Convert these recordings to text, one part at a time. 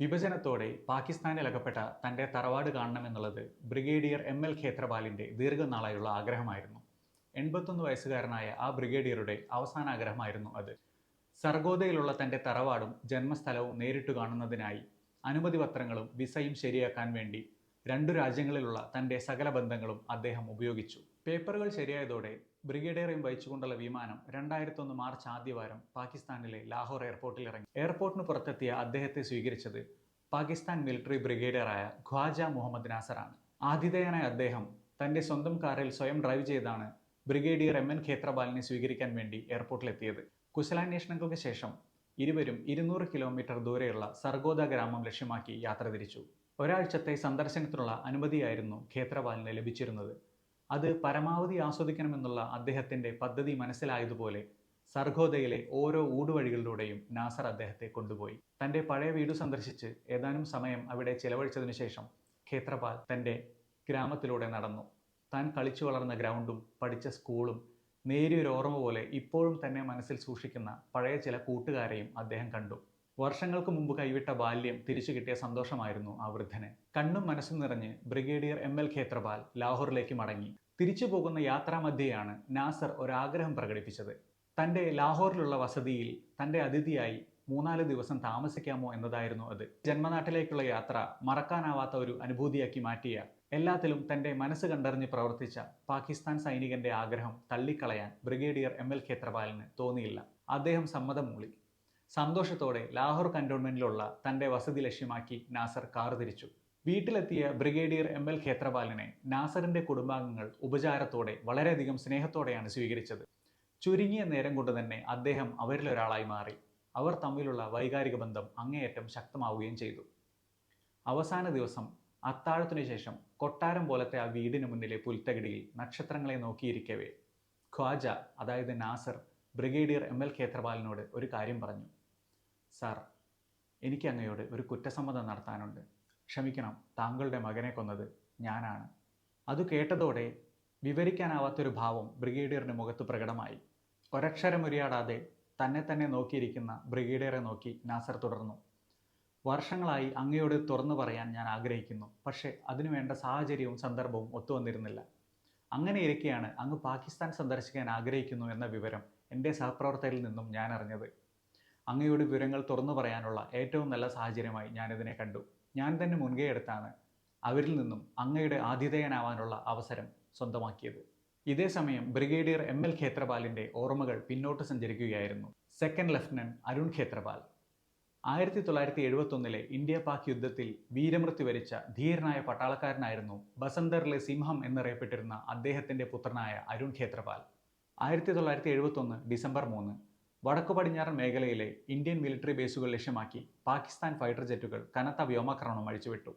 വിഭജനത്തോടെ പാകിസ്ഥാനിൽ അകപ്പെട്ട തന്റെ തറവാട് കാണണമെന്നുള്ളത് ബ്രിഗേഡിയർ എം എൽ ഖേത്രപാലിന്റെ ദീർഘനാളായുള്ള ആഗ്രഹമായിരുന്നു. എൺപത്തൊന്ന് വയസ്സുകാരനായ ആ ബ്രിഗേഡിയറുടെ അവസാന ആഗ്രഹമായിരുന്നു അത്. സർഗോദയിലുള്ള തന്റെ തറവാടും ജന്മസ്ഥലവും നേരിട്ട് കാണുന്നതിനായി അനുമതി പത്രങ്ങളും വിസയും ശരിയാക്കാൻ വേണ്ടി രണ്ടു രാജ്യങ്ങളിലുള്ള തന്റെ സകല ബന്ധങ്ങളും അദ്ദേഹം ഉപയോഗിച്ചു. പേപ്പറുകൾ ശരിയായതോടെ ബ്രിഗേഡിയറെയും വഹിച്ചുകൊണ്ടുള്ള വിമാനം രണ്ടായിരത്തൊന്ന് മാർച്ച് ആദ്യവാരം പാകിസ്ഥാനിലെ ലാഹോർ എയർപോർട്ടിൽ ഇറങ്ങി. എയർപോർട്ടിന് പുറത്തെത്തിയ അദ്ദേഹത്തെ സ്വീകരിച്ചത് പാകിസ്ഥാൻ മിലിറ്ററി ബ്രിഗേഡിയറായ ഖ്വാജ മുഹമ്മദ് നാസറാണ്. ആതിഥേയനായ അദ്ദേഹം തന്റെ സ്വന്തം കാറിൽ സ്വയം ഡ്രൈവ് ചെയ്താണ് ബ്രിഗേഡിയർ എം എൻ ഖേത്രപാലിനെ സ്വീകരിക്കാൻ വേണ്ടി എയർപോർട്ടിലെത്തിയത്. കുശലാന്വേഷണങ്ങൾക്ക് ശേഷം ഇരുവരും ഇരുന്നൂറ് കിലോമീറ്റർ ദൂരെയുള്ള സർഗോദ ഗ്രാമം ലക്ഷ്യമാക്കി യാത്ര തിരിച്ചു. ഒരാഴ്ചത്തെ സന്ദർശനത്തിനുള്ള അനുമതിയായിരുന്നു ഖേത്രപാലിന് ലഭിച്ചിരുന്നത്. അത് പരമാവധി ആസ്വദിക്കണമെന്നുള്ള അദ്ദേഹത്തിന്റെ പദ്ധതി മനസ്സിലായതുപോലെ സർഗോദയിലെ ഓരോ ഊടുവഴികളിലൂടെയും നാസർ അദ്ദേഹത്തെ കൊണ്ടുപോയി. തന്റെ പഴയ വീട് സന്ദർശിച്ച് ഏതാനും സമയം അവിടെ ചെലവഴിച്ചതിനു ശേഷം ഖേത്രപാൽ തന്റെ ഗ്രാമത്തിലൂടെ നടന്നു. താൻ കളിച്ചു വളർന്ന ഗ്രൗണ്ടും പഠിച്ച സ്കൂളും നേരിയൊരു ഓർമ്മ പോലെ ഇപ്പോഴും തന്നെ മനസ്സിൽ സൂക്ഷിക്കുന്ന പഴയ ചില കൂട്ടുകാരെയും അദ്ദേഹം കണ്ടു. വർഷങ്ങൾക്ക് മുമ്പ് കൈവിട്ട ബാല്യം തിരിച്ചു കിട്ടിയ സന്തോഷമായിരുന്നു ആ വൃദ്ധന്. കണ്ണും മനസ്സും നിറഞ്ഞ് ബ്രിഗേഡിയർ എം എൽ ഖേത്രപാൽ ലാഹോറിലേക്ക് മടങ്ങി. തിരിച്ചു പോകുന്ന യാത്രാമധ്യയാണ് നാസർ ഒരാഗ്രഹം പ്രകടിപ്പിച്ചത്. തന്റെ ലാഹോറിലുള്ള വസതിയിൽ തന്റെ അതിഥിയായി മൂന്നാൽ ദിവസം താമസിക്കാമോ എന്നതായിരുന്നു അത്. ജന്മനാട്ടിലേക്കുള്ള യാത്ര മറക്കാനാവാത്ത ഒരു അനുഭൂതിയാക്കി മാറ്റിയ എല്ലാത്തിലും തന്റെ മനസ്സ് കണ്ടറിഞ്ഞ് പ്രവർത്തിച്ച പാകിസ്ഥാൻ സൈനികന്റെ ആഗ്രഹം തള്ളിക്കളയാൻ ബ്രിഗേഡിയർ എം എൽ ഖേത്രപാലിന് തോന്നിയില്ല. അദ്ദേഹം സമ്മതം മൂളി. സന്തോഷത്തോടെ ലാഹോർ കന്റോൺമെന്റിലുള്ള തന്റെ വസതി ലക്ഷ്യമാക്കി നാസർ കാർ തിരിച്ചു. വീട്ടിലെത്തിയ ബ്രിഗേഡിയർ എം എൽ ഖേത്രപാലിനെ നാസറിന്റെ കുടുംബാംഗങ്ങൾ ഉപചാരത്തോടെ വളരെയധികം സ്നേഹത്തോടെയാണ് സ്വീകരിച്ചത്. ചുരുങ്ങിയ നേരം കൊണ്ട് തന്നെ അദ്ദേഹം അവരിലൊരാളായി മാറി. അവർ തമ്മിലുള്ള വൈകാരിക ബന്ധം അങ്ങേയറ്റം ശക്തമാവുകയും ചെയ്തു. അവസാന ദിവസം അത്താഴത്തിനു ശേഷം കൊട്ടാരം പോലത്തെ ആ വീടിന് മുന്നിലെ പുൽത്തകിടിയിൽ നക്ഷത്രങ്ങളെ നോക്കിയിരിക്കവേ. ഖ്വാജ അതായത് നാസർ ബ്രിഗേഡിയർ എം എൽ ഖേത്രപാലിനോട് ഒരു കാര്യം പറഞ്ഞു. സാർ എനിക്ക് അങ്ങയോട് ഒരു കുറ്റസമ്മതം നടത്താനുണ്ട്. ക്ഷമിക്കണം താങ്കളുടെ മകനെ കൊന്നത് ഞാനാണ്. അത് കേട്ടതോടെ വിവരിക്കാനാവാത്തൊരു ഭാവം ബ്രിഗേഡിയറിന്റെ മുഖത്ത് പ്രകടമായി. ഒരക്ഷരമുരിയാടാതെ തന്നെ തന്നെ നോക്കിയിരിക്കുന്ന ബ്രിഗേഡിയറെ നോക്കി നാസർ തുടർന്നു. വർഷങ്ങളായി അങ്ങയോട് തുറന്നു പറയാൻ ഞാൻ ആഗ്രഹിക്കുന്നു. പക്ഷേ അതിനുവേണ്ട സാഹചര്യവും സന്ദർഭവും ഒത്തുവന്നിരുന്നില്ല. അങ്ങനെ ഇരിക്കെയാണ് അങ്ങ് പാകിസ്ഥാൻ സന്ദർശിക്കാൻ ആഗ്രഹിക്കുന്നു എന്ന വിവരം എന്റെ സഹപ്രവർത്തകരിൽ നിന്നും ഞാൻ അറിഞ്ഞത്. അങ്ങയുടെ വിവരങ്ങൾ തുറന്നു പറയാനുള്ള ഏറ്റവും നല്ല സാഹചര്യമായി ഞാനിതിനെ കണ്ടു. ഞാൻ തന്നെ മുൻകൈ എടുത്താണ് അവരിൽ നിന്നും അങ്ങയുടെ ആതിഥേയനാവാനുള്ള അവസരം സ്വന്തമാക്കിയത്. ഇതേ സമയം ബ്രിഗേഡിയർ എം എൽ ഖേത്രപാലിന്റെ ഓർമ്മകൾ പിന്നോട്ട് സഞ്ചരിക്കുകയായിരുന്നു. Second lieutenant Arun Khetrapal. ആയിരത്തി തൊള്ളായിരത്തി എഴുപത്തൊന്നിലെ ഇന്ത്യ പാക് യുദ്ധത്തിൽ വീരമൃത്യു വരിച്ച ധീരനായ പട്ടാളക്കാരനായിരുന്നു ബസന്തറിലെ സിംഹം എന്നറിയപ്പെട്ടിരുന്ന അദ്ദേഹത്തിന്റെ പുത്രനായ അരുൺ ഖേത്രപാൽ. ആയിരത്തി തൊള്ളായിരത്തി എഴുപത്തൊന്ന് ഡിസംബർ മൂന്ന് വടക്കു പടിഞ്ഞാറൻ മേഖലയിലെ ഇന്ത്യൻ മിലിറ്ററി ബേസുകൾ ലക്ഷ്യമാക്കി പാകിസ്ഥാൻ ഫൈറ്റർ ജെറ്റുകൾ കനത്ത വ്യോമാക്രമണം അഴിച്ചുവിട്ടു.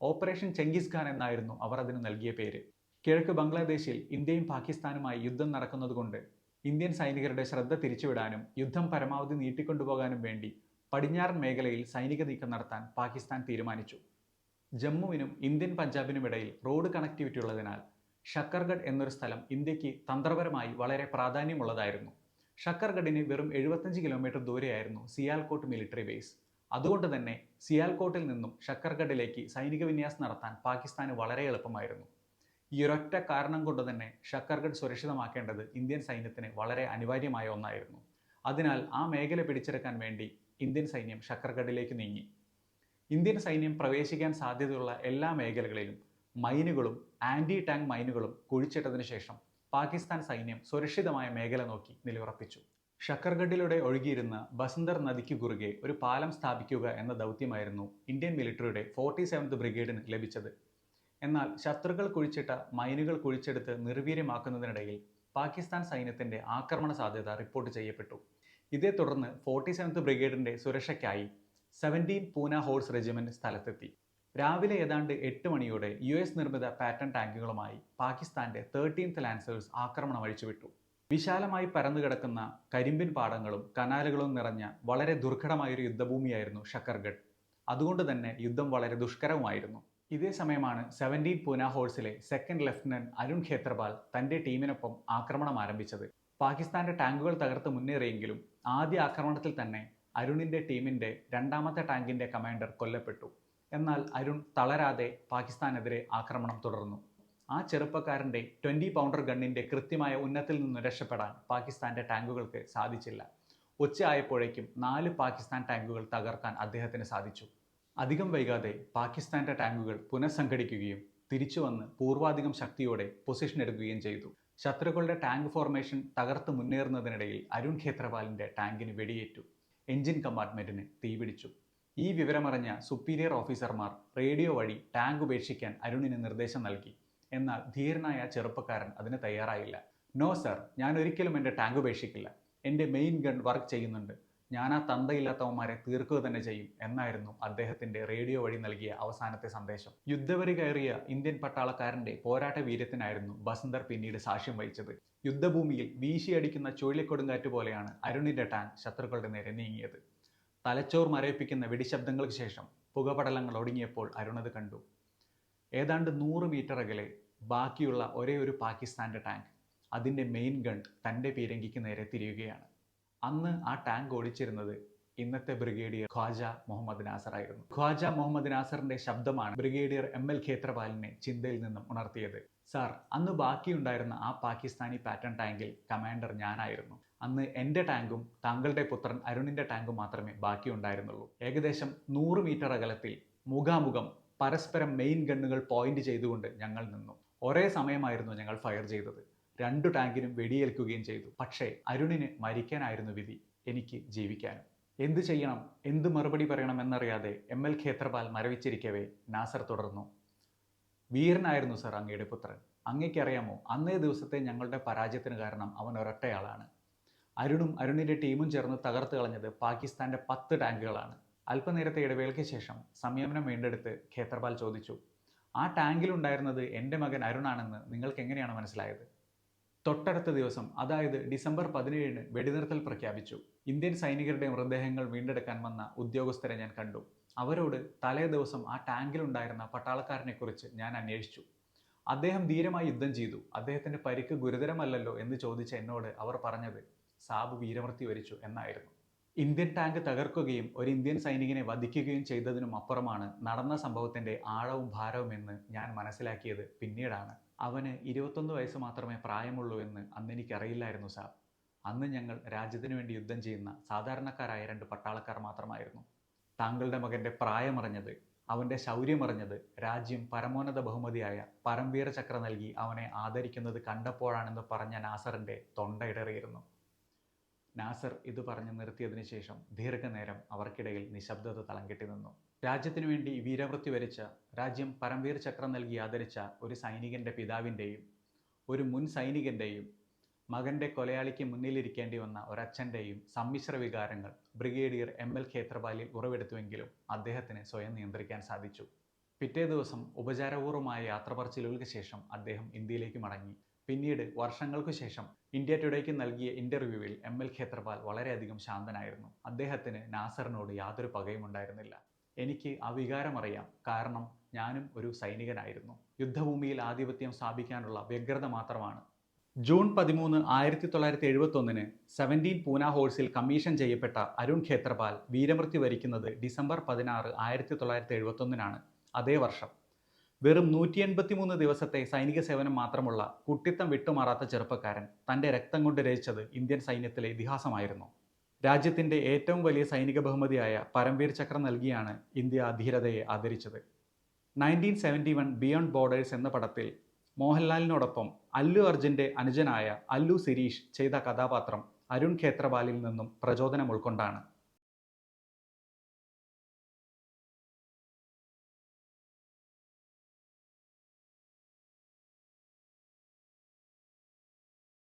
ഓപ്പറേഷൻ ചെങ്കിസ് ഖാൻ എന്നായിരുന്നു അവർ അതിന് നൽകിയ പേര്. കിഴക്ക് ബംഗ്ലാദേശിൽ ഇന്ത്യയും പാകിസ്ഥാനുമായി യുദ്ധം നടക്കുന്നതുകൊണ്ട് ഇന്ത്യൻ സൈനികരുടെ ശ്രദ്ധ തിരിച്ചുവിടാനും യുദ്ധം പരമാവധി നീട്ടിക്കൊണ്ടുപോകാനും വേണ്ടി പടിഞ്ഞാറൻ മേഖലയിൽ സൈനിക നീക്കം നടത്താൻ പാകിസ്ഥാൻ തീരുമാനിച്ചു. ജമ്മുവിനും ഇന്ത്യൻ പഞ്ചാബിനും ഇടയിൽ റോഡ് കണക്ടിവിറ്റി ഉള്ളതിനാൽ ഷക്കർഗഡ് എന്നൊരു സ്ഥലം ഇന്ത്യയ്ക്ക് തന്ത്രപരമായി വളരെ പ്രാധാന്യമുള്ളതായിരുന്നു. ഷക്കർഗഡിന് വെറും എഴുപത്തഞ്ച് കിലോമീറ്റർ ദൂരെയായിരുന്നു സിയാൽകോട്ട് മിലിറ്ററി ബേസ് അതുകൊണ്ട് തന്നെ സിയാൽകോട്ടിൽ നിന്നും ഷക്കർഗഡിലേക്ക് സൈനിക വിന്യാസം നടത്താൻ പാകിസ്ഥാന് വളരെ എളുപ്പമായിരുന്നു. ഈ ഒരൊറ്റ കാരണം കൊണ്ട് തന്നെ ഷക്കർഗഡ് സുരക്ഷിതമാക്കേണ്ടത് ഇന്ത്യൻ സൈന്യത്തിന് വളരെ അനിവാര്യമായ ഒന്നായിരുന്നു. അതിനാൽ ആ മേഖല പിടിച്ചെടുക്കാൻ വേണ്ടി ഇന്ത്യൻ സൈന്യം ഷക്കർഗഡിലേക്ക് നീങ്ങി. ഇന്ത്യൻ സൈന്യം പ്രവേശിക്കാൻ സാധ്യതയുള്ള എല്ലാ മേഖലകളിലും മൈനുകളും ആന്റി ടാങ്ക് മൈനുകളും കുഴിച്ചിട്ടതിനു ശേഷം പാകിസ്ഥാൻ സൈന്യം സുരക്ഷിതമായ മേഖല നോക്കി നിലയുറപ്പിച്ചു. ഷക്കർഗഡിലൂടെ ഒഴുകിയിരുന്ന ബസന്തർ നദിക്ക് കുറുകെ ഒരു പാലം സ്ഥാപിക്കുക എന്ന ദൗത്യമായിരുന്നു ഇന്ത്യൻ മിലിറ്ററിയുടെ ഫോർട്ടി സെവൻത് ബ്രിഗേഡിന് ലഭിച്ചത്. എന്നാൽ ശത്രുക്കൾ കുഴിച്ചിട്ട മൈനുകൾ കുഴിച്ചെടുത്ത് നിർവീര്യമാക്കുന്നതിനിടയിൽ പാകിസ്ഥാൻ സൈന്യത്തിന്റെ ആക്രമണ സാധ്യത റിപ്പോർട്ട് ചെയ്യപ്പെട്ടു. ഇതേ തുടർന്ന് ഫോർട്ടി സെവൻത് ബ്രിഗേഡിന്റെ സുരക്ഷയ്ക്കായി സെവന്റീൻ പൂന ഹോഴ്സ് റെജിമെന്റ് സ്ഥലത്തെത്തി. രാവിലെ ഏതാണ്ട് എട്ട് മണിയോടെ യു എസ് നിർമ്മിത പാറ്റൺ ടാങ്കുകളുമായി പാകിസ്ഥാന്റെ തേർട്ടീൻത്ത് ലാൻസേഴ്സ് ആക്രമണം അഴിച്ചുവിട്ടു. വിശാലമായി പരന്നുകിടക്കുന്ന കരിമ്പിൻ പാടങ്ങളും കനാലുകളും നിറഞ്ഞ വളരെ ദുർഘടമായൊരു യുദ്ധഭൂമിയായിരുന്നു ഷക്കർഗഡ്. അതുകൊണ്ട് തന്നെ യുദ്ധം വളരെ ദുഷ്കരവുമായിരുന്നു. ഇതേ സമയമാണ് സെവന്റീൻ പൂന ഹോഴ്സിലെ സെക്കൻഡ് ലഫ്റ്റനന്റ് അരുൺ ഖേത്രപാൽ തന്റെ ടീമിനൊപ്പം ആക്രമണം ആരംഭിച്ചത്. പാകിസ്ഥാന്റെ ടാങ്കുകൾ തകർത്ത് മുന്നേറിയെങ്കിലും ആദ്യ ആക്രമണത്തിൽ തന്നെ അരുണിന്റെ ടീമിന്റെ രണ്ടാമത്തെ ടാങ്കിന്റെ കമാൻഡർ കൊല്ലപ്പെട്ടു. എന്നാൽ അരുൺ തളരാതെ പാകിസ്ഥാനെതിരെ ആക്രമണം തുടർന്നു. ആ ചെറുപ്പക്കാരന്റെ ട്വന്റി പൗണ്ടർ ഗണ്ണിന്റെ കൃത്യമായ ഉന്നത്തിൽ നിന്ന് രക്ഷപ്പെടാൻ പാകിസ്ഥാന്റെ ടാങ്കുകൾക്ക് സാധിച്ചില്ല. ഉച്ചയായപ്പോഴേക്കും നാല് പാകിസ്ഥാൻ ടാങ്കുകൾ തകർക്കാൻ അദ്ദേഹത്തിന് സാധിച്ചു. അധികം വൈകാതെ പാകിസ്ഥാന്റെ ടാങ്കുകൾ പുനഃസംഘടിക്കുകയും തിരിച്ചു വന്ന് പൂർവാധികം ശക്തിയോടെ പൊസിഷൻ എടുക്കുകയും ചെയ്തു. ശത്രുക്കളുടെ ടാങ്ക് ഫോർമേഷൻ തകർത്ത് മുന്നേറുന്നതിനിടയിൽ അരുൺ ഖേത്രപാലിന്റെ ടാങ്കിന് വെടിയേറ്റു. എഞ്ചിൻ കമ്പാർട്ട്മെന്റിന് തീപിടിച്ചു. ഈ വിവരമറിഞ്ഞ സുപ്പീരിയർ ഓഫീസർമാർ റേഡിയോ വഴി ടാങ്ക് ഉപേക്ഷിക്കാൻ അരുണിന് നിർദ്ദേശം നൽകി. എന്നാൽ ധീരനായ ചെറുപ്പക്കാരൻ അതിന് തയ്യാറായില്ല. നോ സർ ഞാൻ ഒരിക്കലും എന്റെ ടാങ്ക് ഉപേക്ഷിക്കില്ല. എന്റെ മെയിൻ ഗൺ വർക്ക് ചെയ്യുന്നുണ്ട്. ഞാൻ ആ തന്തയില്ലാത്തവന്മാരെ തീർക്കുക തന്നെ ചെയ്യും എന്നായിരുന്നു അദ്ദേഹത്തിന്റെ റേഡിയോ വഴി നൽകിയ അവസാനത്തെ സന്ദേശം. യുദ്ധവരി കയറിയ ഇന്ത്യൻ പട്ടാളക്കാരന്റെ പോരാട്ട വീര്യത്തിനായിരുന്നു ബസന്തർ പിന്നീട് സാക്ഷ്യം വഹിച്ചത്. യുദ്ധഭൂമിയിൽ വീശിയടിക്കുന്ന ചുഴലിക്കൊടുങ്കാറ്റ് പോലെയാണ് അരുണിന്റെ ടാൻ ശത്രുക്കളുടെ നേരെ നീങ്ങിയത്. തലച്ചോർ മരവിപ്പിക്കുന്ന വെടിശബ്ദങ്ങൾക്ക് ശേഷം പുകപടലങ്ങൾ ഒടുങ്ങിയപ്പോൾ അരുണത് കണ്ടു. ഏതാണ്ട് നൂറ് മീറ്റർ അകലെ ബാക്കിയുള്ള ഒരേ ഒരു പാകിസ്ഥാന്റെ ടാങ്ക് അതിന്റെ മെയിൻ ഗൺ തന്റെ പീരങ്കിക്ക് നേരെ തിരിയുകയാണ്. അന്ന് ആ ടാങ്ക് ഓടിച്ചിരുന്നത് ഇന്നത്തെ ബ്രിഗേഡിയർ ഖ്വാജ മുഹമ്മദ് നാസർ ആയിരുന്നു. ഖ്വാജ മുഹമ്മദ് നാസറിന്റെ ശബ്ദമാണ് ബ്രിഗേഡിയർ എം എൽ ഖേത്രപാലിനെ ചിന്തയിൽ നിന്നും ഉണർത്തിയത്. സാർ അന്ന് ബാക്കിയുണ്ടായിരുന്ന ആ പാകിസ്ഥാനി പാറ്റേൺ ടാങ്കിൽ കമാൻഡർ ഞാനായിരുന്നു. അന്ന് എന്റെ ടാങ്കും താങ്കളുടെ പുത്രൻ അരുണിന്റെ ടാങ്കും മാത്രമേ ബാക്കിയുണ്ടായിരുന്നുള്ളൂ. ഏകദേശം നൂറ് മീറ്റർ അകലത്തിൽ മുഖാമുഖം പരസ്പരം മെയിൻ ഗണ്ണുകൾ പോയിന്റ് ചെയ്തുകൊണ്ട് ഞങ്ങൾ നിന്നു. ഒരേ സമയമായിരുന്നു ഞങ്ങൾ ഫയർ ചെയ്തത്. രണ്ടു ടാങ്കിനും വെടിയേൽക്കുകയും ചെയ്തു. പക്ഷേ അരുണിന് മരിക്കാനായിരുന്നു വിധി എനിക്ക് ജീവിക്കാനും. എന്ത് ചെയ്യണം? എന്ത് മറുപടി പറയണം എന്നറിയാതെ എം എൽ ഖേത്രപാൽ മരവിച്ചിരിക്കവേ നാസർ തുടർന്നു. വീരനായിരുന്നു സർ അങ്ങയുടെ പുത്രൻ. അങ്ങയ്ക്കറിയാമോ അന്നേ ദിവസത്തെ ഞങ്ങളുടെ പരാജയത്തിന് കാരണം അവൻ ഒരൊറ്റയാളാണ്. അരുണും അരുണിന്റെ ടീമും ചേർന്ന് തകർത്ത് കളഞ്ഞത് പാകിസ്ഥാന്റെ പത്ത് ടാങ്കുകളാണ്. അല്പനേരത്തെ ഇടവേളയ്ക്ക് ശേഷം സംയമനം വീണ്ടെടുത്ത് ഖേത്രപാൽ ചോദിച്ചു ആ ടാങ്കിലുണ്ടായിരുന്നത് എന്റെ മകൻ അരുണാണെന്ന് നിങ്ങൾക്ക് എങ്ങനെയാണ് മനസ്സിലായത്? തൊട്ടടുത്ത ദിവസം അതായത് ഡിസംബർ പതിനേഴിന് വെടിനിർത്തൽ പ്രഖ്യാപിച്ചു. ഇന്ത്യൻ സൈനികരുടെ മൃതദേഹങ്ങൾ വീണ്ടെടുക്കാൻ വന്ന ഉദ്യോഗസ്ഥരെ ഞാൻ കണ്ടു. അവരോട് തലേ ദിവസം ആ ടാങ്കിലുണ്ടായിരുന്ന പട്ടാളക്കാരനെക്കുറിച്ച് ഞാൻ അന്വേഷിച്ചു. അദ്ദേഹം ധീരമായി യുദ്ധം ചെയ്തു. അദ്ദേഹത്തിന്റെ പരിക്ക് ഗുരുതരമല്ലല്ലോ എന്ന് ചോദിച്ച എന്നോട് അവർ പറഞ്ഞത് സാബ് വീരമൃത്യു വരിച്ചു എന്നായിരുന്നു. ഇന്ത്യൻ ടാങ്ക് തകർക്കുകയും ഒരു ഇന്ത്യൻ സൈനികനെ വധിക്കുകയും ചെയ്തതിനും അപ്പുറമാണ് നടന്ന സംഭവത്തിന്റെ ആഴവും ഭാരവും എന്ന് ഞാൻ മനസ്സിലാക്കിയത് പിന്നീടാണ്. അവന് ഇരുപത്തൊന്ന് വയസ്സ് മാത്രമേ പ്രായമുള്ളൂ എന്ന് അന്ന് എനിക്കറിയില്ലായിരുന്നു സാർ. അന്ന് ഞങ്ങൾ രാജ്യത്തിനു വേണ്ടി യുദ്ധം ചെയ്യുന്ന സാധാരണക്കാരായ രണ്ട് പട്ടാളക്കാർ മാത്രമായിരുന്നു. താങ്കളുടെ മകന്റെ പ്രായമറിഞ്ഞത് അവന്റെ ശൗര്യമറിഞ്ഞത് രാജ്യം പരമോന്നത ബഹുമതിയായ പരംവീര ചക്ര നൽകി അവനെ ആദരിക്കുന്നത് കണ്ടപ്പോഴാണെന്ന് പറഞ്ഞ നാസറിന്റെ തൊണ്ടയിടറിയിരുന്നു നാസർ ഇത് പറഞ്ഞു നിർത്തിയതിനു ശേഷം ദീർഘനേരം അവർക്കിടയിൽ നിശബ്ദത തളം കെട്ടി നിന്നു. രാജ്യത്തിനു വേണ്ടി വീരവൃത്തി വരിച്ച രാജ്യം പരംവീർ ചക്രം നൽകി ആദരിച്ച ഒരു സൈനികന്റെ പിതാവിന്റെയും ഒരു മുൻ സൈനികന്റെയും മകന്റെ കൊലയാളിക്ക് മുന്നിലിരിക്കേണ്ടി വന്ന ഒരച്ഛന്റെയും സമ്മിശ്ര വികാരങ്ങൾ ബ്രിഗേഡിയർ എം എൽ ഖേത്രപാലിൽ ഉറവെടുത്തുവെങ്കിലും അദ്ദേഹത്തിന് സ്വയം നിയന്ത്രിക്കാൻ സാധിച്ചു. പിറ്റേ ദിവസം ഉപചാരപൂർവമായ യാത്ര പറച്ചിലുകൾക്ക് ശേഷം അദ്ദേഹം ഇന്ത്യയിലേക്ക് മടങ്ങി. പിന്നീട് വർഷങ്ങൾക്കു ശേഷം ഇന്ത്യ ടുഡേക്ക് നൽകിയ ഇന്റർവ്യൂവിൽ എം എൽ ഖേത്രപാൽ വളരെയധികം ശാന്തനായിരുന്നു. അദ്ദേഹത്തിന് നാസറിനോട് യാതൊരു പകയും ഉണ്ടായിരുന്നില്ല എനിക്ക് ആ വികാരം അറിയാം. കാരണം ഞാനും ഒരു സൈനികനായിരുന്നു. യുദ്ധഭൂമിയിൽ ആധിപത്യം സ്ഥാപിക്കാനുള്ള വ്യഗ്രത മാത്രമാണ്. ജൂൺ പതിമൂന്ന് ആയിരത്തി തൊള്ളായിരത്തി എഴുപത്തൊന്നിന് സെവന്റീൻ പൂന ഹോൾസിൽ കമ്മീഷൻ ചെയ്യപ്പെട്ട അരുൺ ഖേത്രപാൽ വീരമൃത്യു വരിക്കുന്നത് ഡിസംബർ പതിനാറ് ആയിരത്തി തൊള്ളായിരത്തി എഴുപത്തൊന്നിനാണ് അതേ വർഷം. വെറും നൂറ്റി എൺപത്തിമൂന്ന് ദിവസത്തെ സൈനിക സേവനം മാത്രമുള്ള കുട്ടിത്തം വിട്ടുമാറാത്ത ചെറുപ്പക്കാരൻ തന്റെ രക്തം കൊണ്ട് രചിച്ചത് ഇന്ത്യൻ സൈന്യത്തിലെ ഇതിഹാസമായിരുന്നു. രാജ്യത്തിന്റെ ഏറ്റവും വലിയ സൈനിക ബഹുമതിയായ പരംവീർ ചക്രം നൽകിയാണ് ഇന്ത്യ ധീരതയെ ആദരിച്ചത്. Nineteen seventy one beyond borders എന്ന പടത്തിൽ മോഹൻലാലിനോടൊപ്പം അല്ലു അർജുന്റെ അനുജനായ അല്ലു സിരീഷ് ചെയ്ത കഥാപാത്രം അരുൺ ഖേത്രപാലിൽ നിന്നും പ്രചോദനം ഉൾക്കൊണ്ടാണ്.